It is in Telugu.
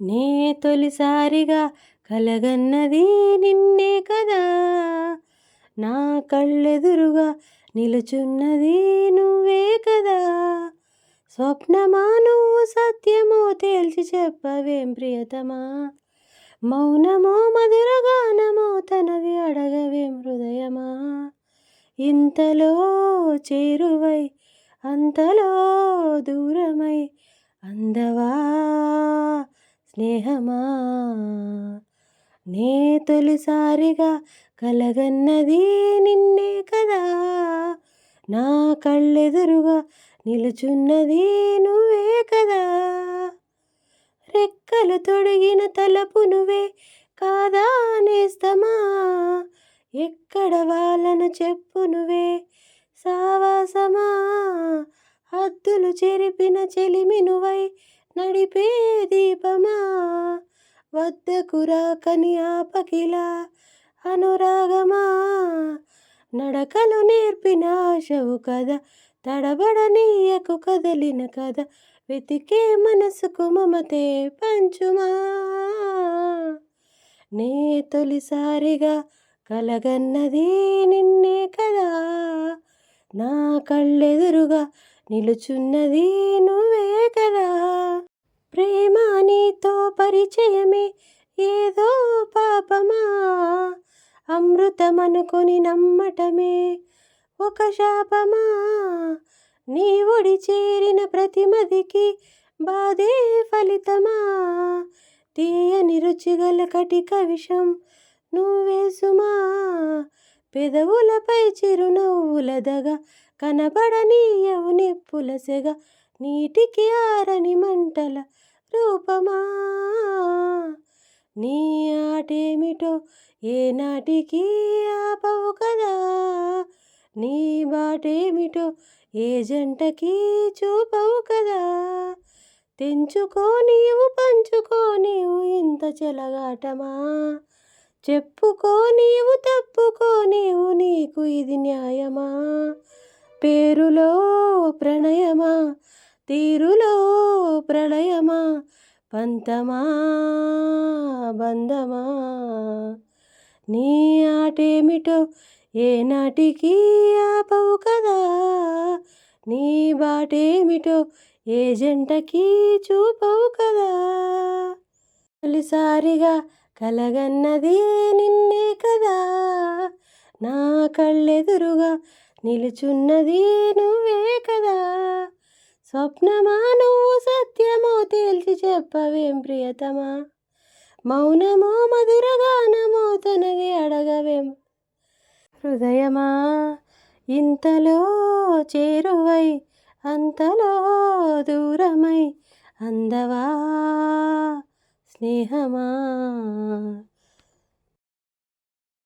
నే తొలిసారిగా కలగన్నది నిన్నే కదా. నా కళ్ళెదురుగా నిలుచున్నది నువ్వే కదా. స్వప్నమా నువ్వు సత్యమో తేల్చి చెప్పవేం ప్రియతమా. మౌనమో మధురగానమో తనది అడగవేం హృదయమా. ఇంతలో చేరువై అంతలో దూరమై అందవా. స్నేహమా? నే తొలిసారిగా కలగన్నది నిన్నే కదా. నా కళ్ళెదురుగా నిలుచున్నది నువ్వే కదా. రెక్కలు తొడిగిన తలపు నువ్వే కాదా నేస్తమా? ఎక్కడ వాళ్ళను చెప్పు నువ్వే సావాసమా? హద్దులు చెరిపిన చెలిమి నువ్వై నడిపే దీపమా? వద్దకురా రాకని ఆపకిలా? అనురాగమా? నడకలు నేర్పిన ఆశవు కదా? తడబడనీయకు కదలిన కదా వెతికే మనసుకు మమతే పంచుమా? నే తొలిసారిగా కలగన్నది నిన్నే కదా? నా కళ్ళెదురుగా నిలుచున్నది నువ్వే నీతో పరిచయమే ఏదో పాపమా. అమృతమనుకుని నమ్మటమే ఒక శాపమా. నీ ఒడి చేరిన ప్రతిమదికి బాధే ఫలితమా. తీయని రుచిగల కటిక విషం నువ్వే సుమా పెదవులపై చిరునవ్వుల దగ కనబడనీయవు నిప్పుల సెగ నీటికి ఆరని మంటల రూపమా? నీ ఆటేమిటో ఏనాటికి ఆపవు కదా? నీ బాటేమిటో ఏ జంటకి చూపవు కదా? తెంచుకో నీవు పంచుకో నీవు ఇంత చెలగాటమా? చెప్పుకో నీవు తప్పుకో నీవు నీకు ఇది న్యాయమా? పేరులో ప్రణయమా? తీరులో ప్రళయమా పంతమా బంధమా? నీ ఆటేమిటో ఏనాటికి ఆపవు కదా? నీ బాటేమిటో ఏ జంటకి చూపవు కదా? తొలిసారిగా కలగన్నది నిన్నే కదా? నా కళ్ళెదురుగా నిలుచున్నది నువ్వే స్వప్నమా? నువ్వు సత్యమో తేల్చి చెప్పవేం ప్రియతమా? మౌనమో మధురగానమో తనది అడగవేం? హృదయమా? ఇంతలో చేరువై అంతలో దూరమై అందవా స్నేహమా?